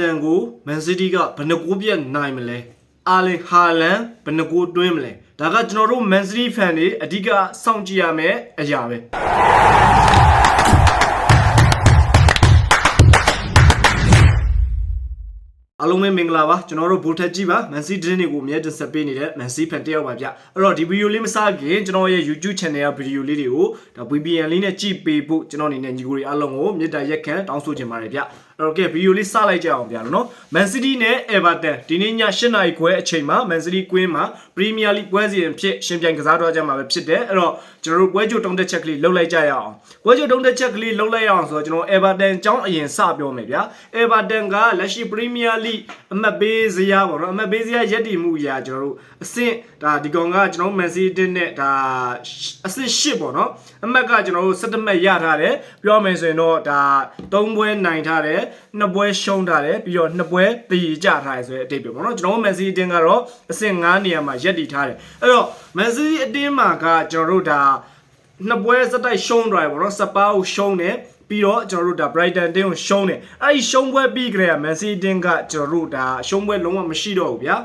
ဒန်ကိုမန်စီးတီးကဘယ်နှကိုပြတ်နိုင်မလဲအာလင်ဟာလန်ဘယ်နှကိုတွင်းမလဲဒါကကျွန်တော်တို့မန်စီးတီးဖန်တွေအဓိကစောင့်ကြည့်ရမယ့်အရာပဲအားလုံးပဲမင်္ဂလာပါကျွန်တော်တို့ဘူထက်ကြီးပါမန်စီးတင်းတွေကိုအမြဲတင်ဆက်ပေးနေတဲ့မန်စီးဖန်တယောက်ပါဗျအဲ့တော့ဒီဗီဒီယိုလေးမစခင်ကျွန်တော်ရဲ့ YouTube channel ရဲ့ဗီဒီယိုလေးတွေကိုဒါ VPN လေးနဲ့ကြည့်ပေးဖို့ကျွန်တော်အနေနဲ့ညီကိုတွေအားလုံးကိုမေတ္တာရက်ခံတောင်းဆိုချင်ပါတယ်ဗျအဲ့ တော့ကဲဗီဒီယိုလေးစလိုက်ကြအောင်ဗျာလို့နော်မန်စီးတီးနဲ့ Everton ဒီနေ့ည8နာရီခွဲအချိန်မှာမန်စီးတီးကွင်းမှာ Premier League ပွဲစဉ်ဖြစ်ရှင်ပြိုင်ကစားတော့ကြမှာပဲဖြစ်တယ်အဲ့တော့ကျွန်တော်တို့ပွဲကြိုတုံးတက်ချက်ကလေးလှုပ်လိုက်ကြရအောင်ပွဲကြိုတုံးတက်ချက်ကလေးလှုပ်လိုက်ရအောင်ဆိုတော့ကျွန်တော် Everton အကြောင်းအရင်စပြောမယ်ဗျာ Everton ကလက်ရှိ Premier League အမှတ်ပေးစရာပေါ့နော်အမှတ်ပေးစရာရက်တည်မှုအရာကျွန်တော်တို့အဆင့်ဒါဒီကောင်ကကျွန်တော် Man City နဲ့ဒါအဆင့်၈ပေါ့နော်အမှတ်ကကျွန်တော်တို့17မှတ်ရထားတယ်ပြောမယ်ဆိုရင်တော့ဒါ3ပွဲနိုင်ထားတယ်2ပွဲရှုံးထားတယ်ပြီးတော့2ပွဲတည်ကြထားတယ်ဆိုတဲ့အတိတ်ပဲပေါ့နော်ကျွန်တော် Man City တင်းကတော့အဆင့်9နေရာမှာရက်တည်ထားတယ်အဲ့တော့ Man City အတင်းမှာကကျွန်တော်တို့ဒါနှစ်ပွဲစတိုက်ရှုံးထားတယ်ပေါ့နော်စပါးကိုရှုံးတယ်ပြီးတော့ကျွန်တော်တို့ဒါ Brighton တင်းကိုရှုံးတယ်အဲ့ဒီရှုံးပွဲပြီးကြတဲ့ Man City တင်းကကျွန်တော်တို့ဒါရှုံးပွဲလုံးဝမရှိတော့ဘူးဗျာ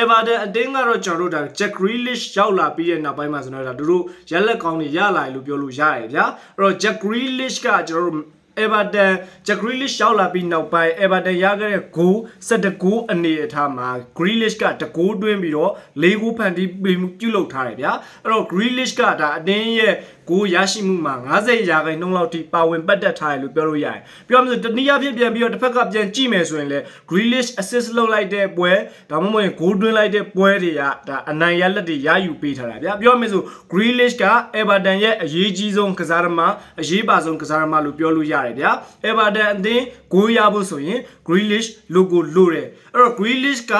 Everton အတင်းကတော့ကျွန်တော်တို့ဒါ Jack Grealish ရောက်လာပြီးတဲ့နောက်ပိုင်းမှာဆိုတော့ဒါသူတို့ရက်လက်ကောင်းတွေရလာတယ်လို့ပြောလို့ရတယ်ဗျာအဲ့တော့ Jack Grealish ကကျွန်တော်တို့ Everton Jack Grealish ရောက်လာပြီးနောက်ပိုင်း Everton ရခဲ့တဲ့ goal 17 goal အနေအထားမှာ Grealish ကတကိုးတွင်းပြီးတော့၄ goal ဖန်တီးပေးမှုပြုလုပ်ထားတယ်ဗျာအဲ့တော့ Grealish ကဒါအတင်းရဲ့ကိုရရှိမှုမှာ90ရာခိုင်နှုန်းလောက်ထိပါဝင်ပတ်သက်ထားတယ်လို့ပြောလို့ရတယ်။ပြောရမလို့တနည်းအားဖြင့်ပြန်ပြီးတော့တစ်ဖက်ကပြန်ကြည့်မယ်ဆိုရင်လေ Grealish assist လုပ်လိုက်တဲ့ပွဲဒါမှမဟုတ်ရင် goal တွင်းလိုက်တဲ့ပွဲတွေကဒါအနိုင်ရလက်တွေရယူပေးထားတာဗျာ။ပြောရမယ်ဆို Grealish က Everton ရဲ့အရေးကြီးဆုံးကစားသမားအရေးပါဆုံးကစားသမားလို့ပြောလို့ရတယ်ဗျာ။ Everton အသင်း goal ရဖို့ဆိုရင် Grealish logo လိုတယ်။အဲ့တော့ Grealish က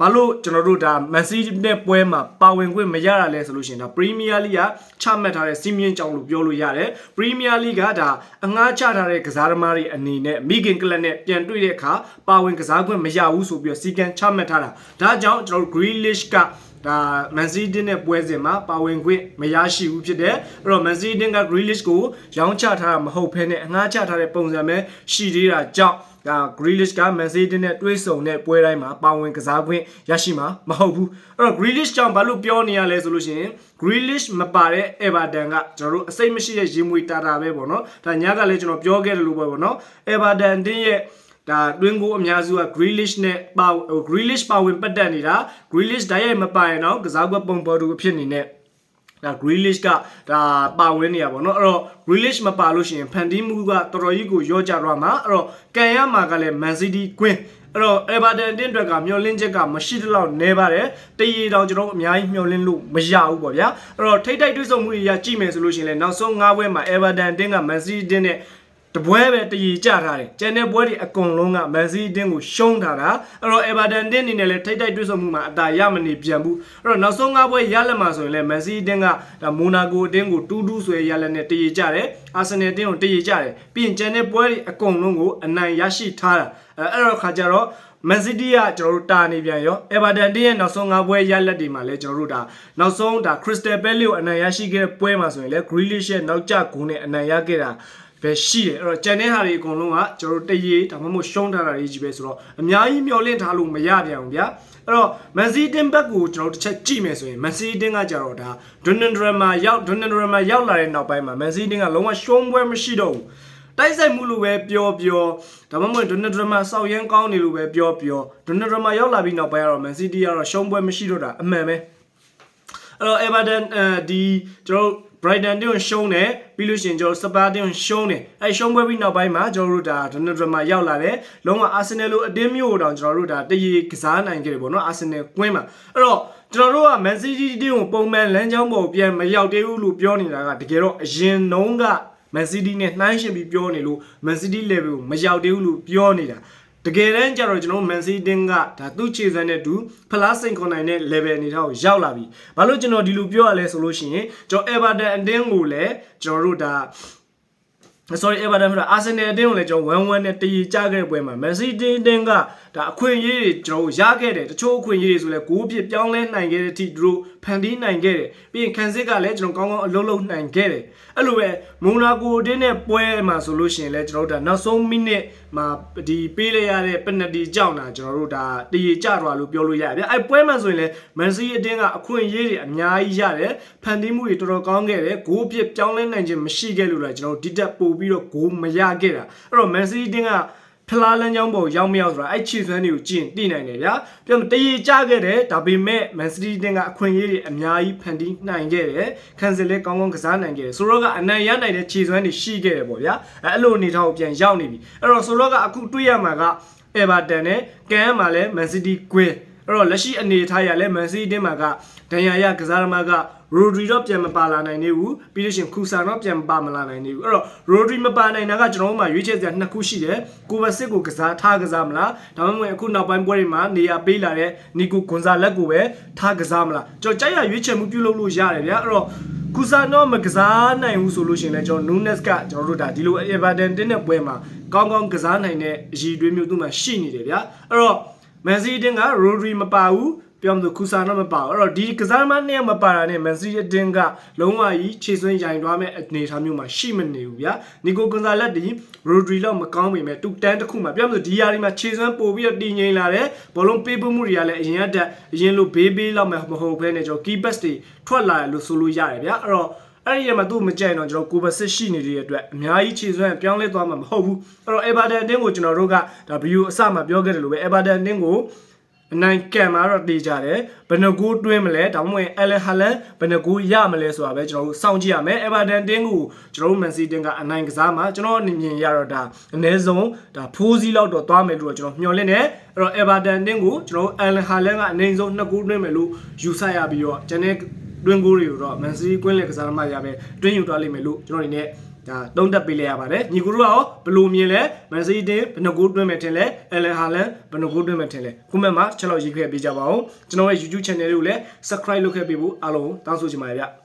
ဘာလို့ကျွန်တော်တို့ဒါမန်စီးနဲ့ပွဲမှာပါဝင်ခွင့်မရတာလဲဆိုလို့ရှိရင်ဒါပရီးမီးယားလိကချမှတ်ထားတဲ့စီမင်းကြောင့်လို့ပြောလို့ရတယ်ပရီးမီးယားလိကဒါအငှားချထားတဲ့ကစားသမားတွေအနေနဲ့မိခင်ကလပ်နဲ့ပြန်တွေ့တဲ့အခါပါဝင်ကစားခွင့်မရဘူးဆိုပြီးတော့စီကံချမှတ်ထားတာဒါကြောင့်ကျွန်တော်တို့ Grealish ကဒါမန်စီးတင်းနဲ့ပွဲစဉ်မှာပါဝင်ခွင့်မရရှိဘူးဖြစ်တယ်အဲ့တော့မန်စီးတင်းက Grealish ကိုရောင်းချထားတာမဟုတ်ဘဲနဲ့အငှားချထားတဲ့ပုံစံပဲရှိသေးတာကြောင့် ဒါ Grealish က Man City နဲ့တွဲဆုံတဲ့ပွဲတိုင်းမှာပါဝင်ကစားခွင့်ရရှိမှာမဟုတ်ဘူးအဲ့တော့ Grealish ကြောင့်ဘာလို့ပြောနေရလဲဆိုလို့ရှိရင် Grealish မပါတဲ့ Everton ကကျွန်တော်တို့အစိတ်မရှိတဲ့ရေမွေတာတာပဲပေါ့နော်ဒါညကလည်းကျွန်တော်ပြောခဲ့တယ်လို့ပဲပေါ့နော် Everton တင်းရဲ့ဒါတွင်းကိုအများစုက Grealish နဲ့ပါဟို Grealish ပါဝင်ပတ်သက်နေတာ Grealish ဓာတ်ရိုက်မပါရင်တော့ကစားကွက်ပုံပေါ်သူအဖြစ်နေနဲ့ ဒါ Grealish ကဒါပါဝင်နေရပါတော့အဲ့တော့ Grealish မပါလို့ရှိရင်ဖန်တီးမှုကတော်တော်ကြီးကိုရော့ကျသွားမှာအဲ့တော့ကန်ရမှာကလည်း Man City ကွင်းအဲ့တော့ Everton တင်းအတွက်ကမျောလင်းချက်ကမရှိတဲ့လောက်နေပါတယ်တရီတောင်ကျွန်တော်တို့အများကြီးမျောလင်းလို့မရဘူးပေါ့ဗျာအဲ့တော့ထိတ်တိုက်တွေ့ဆုံမှုတွေရကြည့်မယ်ဆိုလို့ရှိရင်လည်းနောက်ဆုံး၅ပွဲမှာ Everton တင်းက Man City တင်းနဲ့ တပွဲပဲတည်ကြထားတယ်။ကျန်တဲ့ပွဲတွေအကုန်လုံးကမန်စီးတင်းကိုရှုံးထားတာ။အဲ့တော့ Everton တင်းအနေနဲ့လည်းထိတ်တိုက်တွေ့ဆုံမှုမှာအတာရမနေပြန်ဘူး။အဲ့တော့နောက်ဆုံး၅ပွဲရလက်မှာဆိုရင်လည်းမန်စီးတင်းကဒါမိုနာကိုအတင်းကိုတူးတူးဆွဲရလက်နဲ့တည်ကြတယ်။အာဆင်နယ်တင်းကိုတည်ကြတယ်။ပြီးရင်ကျန်တဲ့ပွဲတွေအကုန်လုံးကိုအနိုင်ရရှိထားတာ။အဲ့တော့ခါကြတော့မန်စီးတီးကကျွန်တော်တို့တာနေပြန်ရောအေဗာတန်တင်းရဲ့နောက်ဆုံး၅ပွဲရလက်တွေမှာလည်းကျွန်တော်တို့ဒါနောက်ဆုံးဒါခရစ်စတယ်ပဲလီကိုအနိုင်ရရှိခဲ့တဲ့ပွဲမှာဆိုရင်လည်း Grealish ရဲ့နောက်ကျဂုဏ်နဲ့အနိုင်ရခဲ့တာ ပဲရှိတယ်အဲ့တော့ကျန်တဲ့ဟာတွေအကုန်လုံးကကျွန်တော်တို့တရေဒါမှမဟုတ်ရှုံးထားတာတွေကြီးပဲဆိုတော့အများကြီးမျောလင့်ထားလို့မရပြန်ဘူးဗျာအဲ့တော့မန်စီးတင်ဘက်ကိုကျွန်တော်တို့တစ်ချက်ကြည့်မယ်ဆိုရင်မန်စီးတင်ကကြတော့ဒါဒွန်နန်ဒရမာရောက်ဒွန်နန်ဒရမာရောက်လာတဲ့နောက်ပိုင်းမှာမန်စီးတင်ကလုံးဝရှုံးပွဲမရှိတော့ဘူးတိုက်ဆိုင်မှုလို့ပဲပြောပြောဒါမှမဟုတ်ဒွန်နဒရမာစောက်ရမ်းကောင်းနေလို့ပဲပြောပြောဒွန်နဒရမာရောက်လာပြီးနောက်ပိုင်းကတော့မန်စီးတီးကတော့ရှုံးပွဲမရှိတော့တာအမှန်ပဲအဲ့တော့ Everton အဲဒီကျွန်တော်တို့ Brighton တင်းကိုရှုံးတယ်ပြီးလို့ရှိရင်ကျွန်တော် Spurs တင်းကိုရှုံးတယ်အဲရှုံးပွဲပြီးနောက်ပိုင်းမှာကျွန်တော်တို့ဒါဒနဒရမာရောက်လာတယ်လုံးဝ Arsenal လိုအတင်းမျိုးတောင်ကျွန်တော်တို့ဒါတရေကစားနိုင်ခဲ့တယ်ပေါ့နော် Arsenal ကွင်းမှာအဲ့တော့ကျွန်တော်တို့က Man City တင်းကိုပုံမှန်လမ်းကြောင်းပေါ်ပြန်မရောက်သေးဘူးလို့ပြောနေတာကတကယ်တော့အရင်နှုံးက Man City နဲ့နှိုင်းယှဉ်ပြီးပြောနေလို့ Man City level ကိုမရောက်သေးဘူးလို့ပြောနေတာ တကယ်တမ်းကျတော့ကျွန်တော် Man City တင်းကဒါသူ့ခြေစမ်းတဲ့သူဖလားစိန်ခွန်နိုင်တဲ့ level အနေထားကိုရောက်လာပြီ။ဘာလို့ကျွန်တော်ဒီလိုပြောရလဲဆိုလို့ရှိရင်ကျွန်တော် Everton အတင်းကိုလည်းကျွန်တော်တို့ဒါ sorry Everton ဆိုတာ Arsenal အတင်းကိုလည်းကျွန်တော်1-1နဲ့တည်ကြခဲ့တဲ့ပွဲမှာ Man City အတင်းကဒါအခွင့်အရေးတွေကျွန်တော်ရခဲ့တယ်တချို့အခွင့်အရေးတွေဆိုလဲကိုးပြပြောင်းလဲနိုင်ခဲ့တဲ့အထိသူတို့ဖန်တီးနိုင်ခဲ့တယ်ပြီးရင်ခံစစ်ကလည်းကျွန်တော်ကောင်းကောင်းအလုံးလုံးနိုင်ခဲ့တယ်အဲ့လိုပဲမိုနာကိုတင်းနဲ့ပွဲမှာဆိုလို့ရှိရင်လည်းကျွန်တော်တို့ဒါနောက်ဆုံးမိနစ် မှာဒီပေးလိုက်ရတဲ့ပနတီကြောင့်တာကျွန်တော်တို့ဒါတည်ကြသွားလို့ပြောလို့ရတယ်ဗျအဲ့ပွဲမှန်ဆိုရင်လည်းမန်စီအတင်းကအခွင့်အရေးတွေအများကြီးရတယ်ဖန်တီးမှုတွေတော်တော်ကောင်းခဲ့တယ်ဂိုးပြစ်ပြောင်းလဲနိုင်ခြင်းမရှိခဲ့လို့လည်းကျွန်တော်တို့ဒီတက်ပို့ပြီးတော့ဂိုးမရခဲ့တာအဲ့တော့မန်စီအတင်းက ဖလားလန်းချောင်းပေါ်ရောက်မရောက်ဆိုတာအဲ့ခြေစွမ်းတွေကိုကြည့်ရင်သိနိုင်တယ်ဗျာပြောမတရေကြခဲ့တယ်ဒါပေမဲ့မန်စီးတီးတင်းကအခွင့်အရေးတွေအများကြီးဖန်တီးနိုင်ခဲ့တယ်ခံစစ်လည်းကောင်းကောင်းကစားနိုင်ခဲ့တယ်ဆိုတော့ကအနိုင်ရနိုင်တဲ့ခြေစွမ်းတွေရှိခဲ့တယ်ပေါ့ဗျာအဲ့လိုအနေထားကိုပြန်ရောက်နေပြီအဲ့တော့ဆိုတော့ကအခုတွေ့ရမှာကအေဗာတန်နဲ့ကန်မှာလည်းမန်စီးတီးကွင်း အဲ့တော့လက်ရှိအနေအထားရလဲမန်စီးတင်းမှာကဒန်ယာရကစားသမားကရိုဒရီတော့ပြန်မပါလာနိုင်သေးဘူးပြီးလို့ရှိရင်ခူဆာတော့ပြန်မပါမလာနိုင်သေးဘူးအဲ့တော့ရိုဒရီမပါနိုင်တာကကျွန်တော်တို့မှာရွေးချယ်စရာနှစ်ခုရှိတယ်ကိုဗစစ်ကိုကစားထားကစားမလားဒါမှမဟုတ်အခုနောက်ပိုင်းပွဲတွေမှာနေရာပေးလာတဲ့နီကိုကွန်ဇာလက်ကိုပဲထားကစားမလားကျွန်တော်ကြိုက်ရရွေးချယ်မှုပြုလုပ်လို့ရတယ်ဗျာအဲ့တော့ကူဆာတော့မကစားနိုင်ဘူးဆိုလို့ရှိရင်လည်းကျွန်တော်နူးနက်စ်ကကျွန်တော်တို့ဒါဒီလိုအေဗာတန်တင်းတဲ့ပွဲမှာကောင်းကောင်းကစားနိုင်တဲ့အရည်အသွေးမျိုးသူ့မှာရှိနေတယ်ဗျာအဲ့တော့ မန်စီးတင်းကရိုဒရီမပါဘူးပြောမှဆိုခူဆာတော့မပါဘူးအဲ့တော့ဒီကစားမနှစ်ယောက်မပါတာနဲ့မန်စီးအတင်းကလုံးဝကြီးခြေစွမ်းရိုင်သွားမဲ့အနေအထားမျိုးမှာရှိမနေဘူးဗျာနီကိုကွန်ဆာလက်ဒီရိုဒရီလောက်မကောင်းပေမဲ့တူတန်းတစ်ခုမှာပြောမှဆိုဒီယာဒီမှာခြေစွမ်းပို့ပြီးတော့တည်ငြိမ်လာတယ်ဘောလုံးပေးပို့မှုတွေကလည်းအရင်ကတက်အရင်လိုဘေးဘေးလောက်မဟုတ်ဘဲနဲ့ကျွန်တော် key pass တွေထွက်လာတယ်လို့ဆိုလို့ရတယ်ဗျာအဲ့တော့ အဲ့ဒီရမှာသူ့မကြိုက်တော့ကျွန်တော်ကိုဗစစ်ရှိနေတဲ့အတွက်အများကြီးခြေစွမ်းပြောင်းလဲသွားမှာမဟုတ်ဘူးအဲ့တော့ Everton အတင်းကိုကျွန်တော်တို့ကဒါဗီဒီယိုအစမှာပြောခဲ့တယ်လို့ပဲ Everton အတင်းကိုအနိုင်ကံမှာတော့တေးကြတယ်ဘယ်နှကူတွင်းမလဲဒါမှမဟုတ်အလန်ဟာလန်ဘယ်နှကူရမလဲဆိုတာပဲကျွန်တော်တို့စောင့်ကြည့်ရမယ် Everton တင်းကိုကျွန်တော်တို့ Man City တင်းကအနိုင်ကစားမှာကျွန်တော်အနေမြင်ရတော့ဒါအနည်းဆုံးဒါဖိုးစီးလောက်တော့သွားမယ်လို့ကျွန်တော်မျှော်လင့်တယ်အဲ့တော့ Everton တင်းကိုကျွန်တော်တို့အလန်ဟာလန်ကအနည်းဆုံးနှစ်ကူတွင်းမယ်လို့ယူဆရပြီးတော့ကျွန်တော် တွင်းကိုတွေကိုတော့ Man City ကွင်းလက်ကစားသမားရပဲတွင်းယူသွားလိမ့်မယ်လို့ကျွန်တော်အနေနဲ့ဒါသုံးသပ်ပေးလိုက်ရပါတယ်ညီကူတို့ကရောဘယ်လိုမြင်လဲမန်စီးတင်းဘယ်နှကိုတွင်းမယ်ထင်လဲအလန်ဟာလန်ဘယ်နှကိုတွင်းမယ်ထင်လဲကွန်မန့်မှာချက်လောက်ရေးခဲ့ပေးကြပါဦးကျွန်တော်ရဲ့ YouTube channel လေးကိုလည်း subscribe လုပ်ခဲ့ပေးဖို့အားလုံးတောင်းဆိုချင်ပါတယ်ဗျ